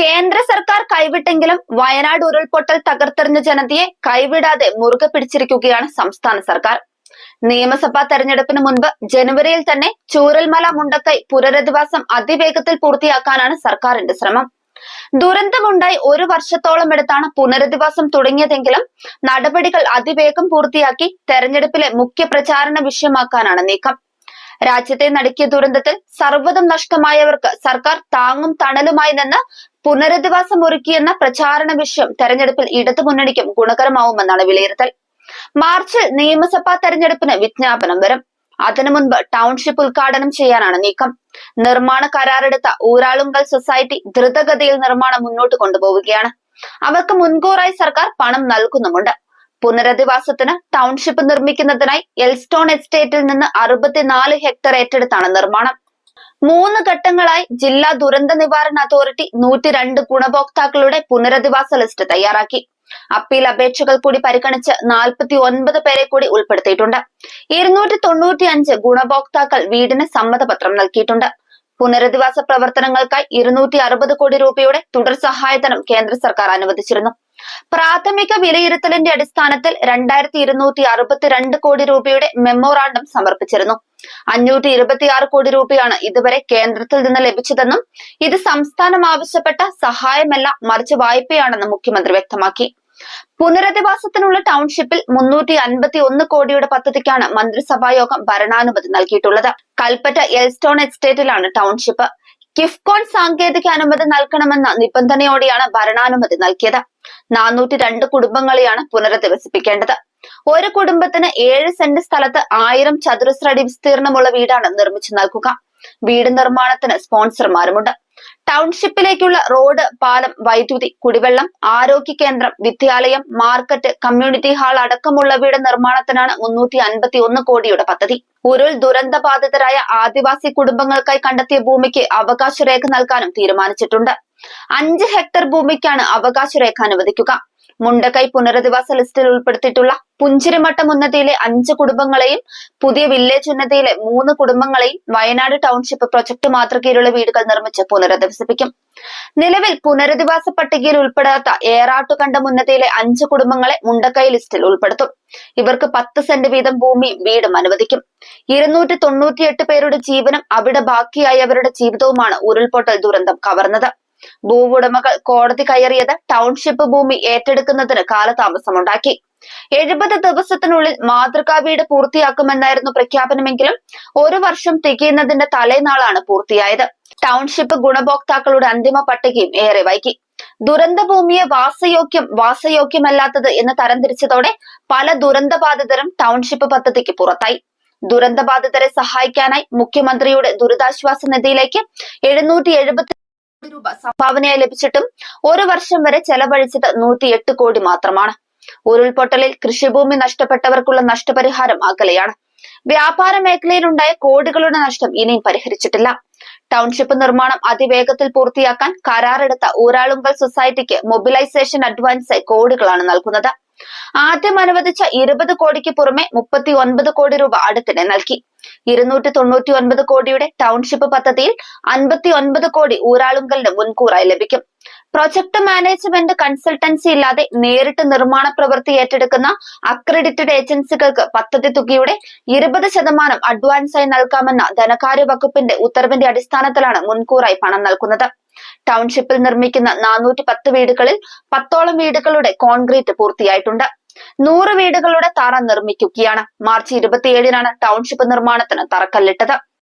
കേന്ദ്ര സർക്കാർ കൈവിട്ടെങ്കിലും വയനാട് ഉരുൾപൊട്ടൽ തകർത്തെറിഞ്ഞ ജനതയെ കൈവിടാതെ മുറുകെ പിടിച്ചിരിക്കുകയാണ് സംസ്ഥാന സർക്കാർ. നിയമസഭാ തെരഞ്ഞെടുപ്പിന് മുൻപ് ജനുവരിയിൽ തന്നെ ചൂരൽമല മുണ്ടക്കൈ പുനരധിവാസം അതിവേഗത്തിൽ പൂർത്തിയാക്കാനാണ് സർക്കാരിന്റെ ശ്രമം. ദുരന്തമുണ്ടായി ഒരു വർഷത്തോളം എടുത്താണ് പുനരധിവാസം തുടങ്ങിയതെങ്കിലും നടപടികൾ അതിവേഗം പൂർത്തിയാക്കി തെരഞ്ഞെടുപ്പിലെ മുഖ്യ പ്രചാരണ വിഷയമാക്കാനാണ് നീക്കം. രാജ്യത്തെ നടുക്കിയ ദുരന്തത്തിൽ സർവതും നഷ്ടമായവർക്ക് സർക്കാർ താങ്ങും തണലുമായി നിന്ന് പുനരധിവാസം ഒരുക്കിയെന്ന പ്രചാരണ വിഷയം തെരഞ്ഞെടുപ്പിൽ ഇടതുമുന്നണിക്കും ഗുണകരമാവുമെന്നാണ് വിലയിരുത്തൽ. മാർച്ചിൽ നിയമസഭാ തെരഞ്ഞെടുപ്പിന് വിജ്ഞാപനം വരും. അതിനു മുൻപ് ടൗൺഷിപ്പ് ഉദ്ഘാടനം ചെയ്യാനാണ് നീക്കം. നിർമ്മാണ കരാറെടുത്ത ഊരാളുങ്കൽ സൊസൈറ്റി ദ്രുതഗതിയിൽ നിർമ്മാണം മുന്നോട്ട് കൊണ്ടുപോവുകയാണ്. അവർക്ക് മുൻകൂറായി സർക്കാർ പണം നൽകുന്നുമുണ്ട്. പുനരധിവാസത്തിന് ടൗൺഷിപ്പ് നിർമ്മിക്കുന്നതിനായി എൽസ്റ്റോൺ എസ്റ്റേറ്റിൽ നിന്ന് അറുപത്തിനാല് ഹെക്ടർ ഏറ്റെടുത്താണ് നിർമ്മാണം. മൂന്ന് ഘട്ടങ്ങളായി ജില്ലാ ദുരന്ത നിവാരണ അതോറിറ്റി നൂറ്റി രണ്ട് ഗുണഭോക്താക്കളുടെ പുനരധിവാസ ലിസ്റ്റ് തയ്യാറാക്കി. അപ്പീൽ അപേക്ഷകൾ കൂടി പരിഗണിച്ച് നാൽപ്പത്തി ഒൻപത് പേരെ കൂടി ഉൾപ്പെടുത്തിയിട്ടുണ്ട്. ഇരുന്നൂറ്റി തൊണ്ണൂറ്റി അഞ്ച് ഗുണഭോക്താക്കൾ വീടിന് സമ്മതപത്രം നൽകിയിട്ടുണ്ട്. പുനരധിവാസ പ്രവർത്തനങ്ങൾക്കായി ഇരുന്നൂറ്റി അറുപത് കോടി രൂപയുടെ തുടർ സഹായധനം കേന്ദ്ര സർക്കാർ അനുവദിച്ചിരുന്നു. പ്രാഥമിക വിലയിരുത്തലിന്റെ അടിസ്ഥാനത്തിൽ രണ്ടായിരത്തി ഇരുന്നൂറ്റി അറുപത്തിരണ്ട് കോടി രൂപയുടെ മെമ്മോറാണ്ടം സമർപ്പിച്ചിരുന്നു. അഞ്ഞൂറ്റി ഇരുപത്തിയാറ് കോടി രൂപയാണ് ഇതുവരെ കേന്ദ്രത്തിൽ നിന്ന് ലഭിച്ചതെന്നും ഇത് സംസ്ഥാനം ആവശ്യപ്പെട്ട സഹായമല്ല മറിച്ച് വായ്പയാണെന്നും മുഖ്യമന്ത്രി വ്യക്തമാക്കി. പുനരധിവാസത്തിനുള്ള ടൗൺഷിപ്പിൽ മുന്നൂറ്റി അൻപത്തി ഒന്ന് കോടിയുടെ പദ്ധതിക്കാണ് മന്ത്രിസഭായോഗം ഭരണാനുമതി നൽകിയിട്ടുള്ളത്. കൽപ്പറ്റ എൽസ്റ്റോൺ എസ്റ്റേറ്റിലാണ് ടൗൺഷിപ്പ്. കിഫ്കോൺ സാങ്കേതിക അനുമതി നൽകണമെന്ന നിബന്ധനയോടെയാണ് ഭരണാനുമതി നൽകിയത്. നാനൂറ്റി രണ്ട് കുടുംബങ്ങളെയാണ് പുനരധിവസിപ്പിക്കേണ്ടത്. ഒരു കുടുംബത്തിന് ഏഴ് സെന്റ് സ്ഥലത്ത് ആയിരം ചതുരശ്ര അടി വിസ്തീർണമുള്ള വീടാണ് നിർമ്മിച്ചു നൽകുക. വീട് നിർമ്മാണത്തിന് സ്പോൺസർമാരുമുണ്ട്. ടൗൺഷിപ്പിലേക്കുള്ള റോഡ് പാലം വൈദ്യുതി കുടിവെള്ളം ആരോഗ്യ കേന്ദ്രം വിദ്യാലയം മാർക്കറ്റ് കമ്മ്യൂണിറ്റി ഹാൾ അടക്കമുള്ളവയുടെ നിർമ്മാണത്തിനാണ് മുന്നൂറ്റി അൻപത്തി ഒന്ന് കോടിയുടെ പദ്ധതി. ഉരുൾ ദുരന്ത ബാധിതരായ ആദിവാസി കുടുംബങ്ങൾക്കായി കണ്ടെത്തിയ ഭൂമിക്ക് അവകാശ രേഖ നൽകാനും തീരുമാനിച്ചിട്ടുണ്ട്. അഞ്ച് ഹെക്ടർ ഭൂമിക്കാണ് അവകാശ രേഖ അനുവദിക്കുക. മുണ്ടക്കൈ പുനരധിവാസ ലിസ്റ്റിൽ ഉൾപ്പെടുത്തിയിട്ടുള്ള പുഞ്ചിരിമട്ടം ഉന്നതിയിലെ അഞ്ച് കുടുംബങ്ങളെയും പുതിയ വില്ലേജ് ഉന്നതിയിലെ മൂന്ന് കുടുംബങ്ങളെയും വയനാട് ടൗൺഷിപ്പ് പ്രൊജക്ട് മാതൃകയിലുള്ള വീടുകൾ നിർമ്മിച്ച് പുനരധിവസിപ്പിക്കും. നിലവിൽ പുനരധിവാസ പട്ടികയിൽ ഉൾപ്പെടാത്ത ഏറാട്ടുകണ്ടം ഉന്നതിയിലെ അഞ്ച് കുടുംബങ്ങളെ മുണ്ടക്കൈ ലിസ്റ്റിൽ ഉൾപ്പെടുത്തും. ഇവർക്ക് പത്ത് സെന്റ് വീതം ഭൂമിയും വീടും അനുവദിക്കും. ഇരുന്നൂറ്റി തൊണ്ണൂറ്റിയെട്ട് പേരുടെ ജീവനും അവിടെ ബാക്കിയായവരുടെ ജീവിതവുമാണ് ഉരുൾപൊട്ടൽ ദുരന്തം കവർന്നത്. ഭൂവുടമകൾ കോടതി കയറിയത് ടൗൺഷിപ്പ് ഭൂമി ഏറ്റെടുക്കുന്നതിന് കാലതാമസമുണ്ടാക്കി. എഴുപത് ദിവസത്തിനുള്ളിൽ മാതൃകാ വീട് പൂർത്തിയാക്കുമെന്നായിരുന്നു പ്രഖ്യാപനമെങ്കിലും ഒരു വർഷം തികയുന്നതിന്റെ തലേനാളാണ് പൂർത്തിയായത്. ടൗൺഷിപ്പ് ഗുണഭോക്താക്കളുടെ അന്തിമ പട്ടികയും ഏറെ വൈകി. ദുരന്ത ഭൂമിയെ വാസയോഗ്യം വാസയോഗ്യമല്ലാത്തത് എന്ന് തരംതിരിച്ചതോടെ പല ദുരന്ത ബാധിതരും ടൗൺഷിപ്പ് പദ്ധതിക്ക് പുറത്തായി. ദുരന്ത ബാധിതരെ സഹായിക്കാനായി മുഖ്യമന്ത്രിയുടെ ദുരിതാശ്വാസ നിധിയിലേക്ക് എഴുന്നൂറ്റി രൂപ സംഭാവനയായി ലഭിച്ചിട്ടും ഒരു വർഷം വരെ ചെലവഴിച്ചത് നൂറ്റിയെട്ട് കോടി മാത്രമാണ്. ഉരുൾപൊട്ടലിൽ കൃഷിഭൂമി നഷ്ടപ്പെട്ടവർക്കുള്ള നഷ്ടപരിഹാരം അകലെയാണ്. വ്യാപാര മേഖലയിലുണ്ടായ കോടികളുടെ നഷ്ടം ഇനിയും പരിഹരിച്ചിട്ടില്ല. ടൗൺഷിപ്പ് നിർമ്മാണം അതിവേഗത്തിൽ പൂർത്തിയാക്കാൻ കരാറെടുത്ത ഊരാളുങ്കൽ സൊസൈറ്റിക്ക് മൊബിലൈസേഷൻ അഡ്വാൻസായി കോടികളാണ് നൽകുന്നത്. ആദ്യം അനുവദിച്ച ഇരുപത് കോടിക്ക് പുറമെ മുപ്പത്തി ഒൻപത് കോടി രൂപ അടുത്തിടെ നൽകി. ഇരുന്നൂറ്റി തൊണ്ണൂറ്റി ഒൻപത് കോടിയുടെ ടൗൺഷിപ്പ് പദ്ധതിയിൽ അൻപത്തി ഒൻപത് കോടി ഊരാളുങ്കലിന് മുൻകൂറായി ലഭിക്കും. പ്രൊജക്ട് മാനേജ്മെന്റ് കൺസൾട്ടൻസി ഇല്ലാതെ നേരിട്ട് നിർമ്മാണ പ്രവൃത്തി ഏറ്റെടുക്കുന്ന അക്രഡിറ്റഡ് ഏജൻസികൾക്ക് പദ്ധതി തുകയുടെ ഇരുപത് ശതമാനം അഡ്വാൻസായി നൽകാമെന്ന ധനകാര്യ വകുപ്പിന്റെ ഉത്തരവിന്റെ അടിസ്ഥാനത്തിലാണ് മുൻകൂറായി പണം നൽകുന്നത്. ടൗൺഷിപ്പിൽ നിർമ്മിക്കുന്ന നാനൂറ്റി പത്ത് വീടുകളിൽ പത്തോളം വീടുകളുടെ കോൺക്രീറ്റ് പൂർത്തിയായിട്ടുണ്ട്. നൂറ് വീടുകളുടെ തറ നിർമ്മിക്കുകയാണ്. മാർച്ച് ഇരുപത്തിയേഴിനാണ് ടൗൺഷിപ്പ് നിർമ്മാണത്തിന് തറക്കല്ലിട്ടത്.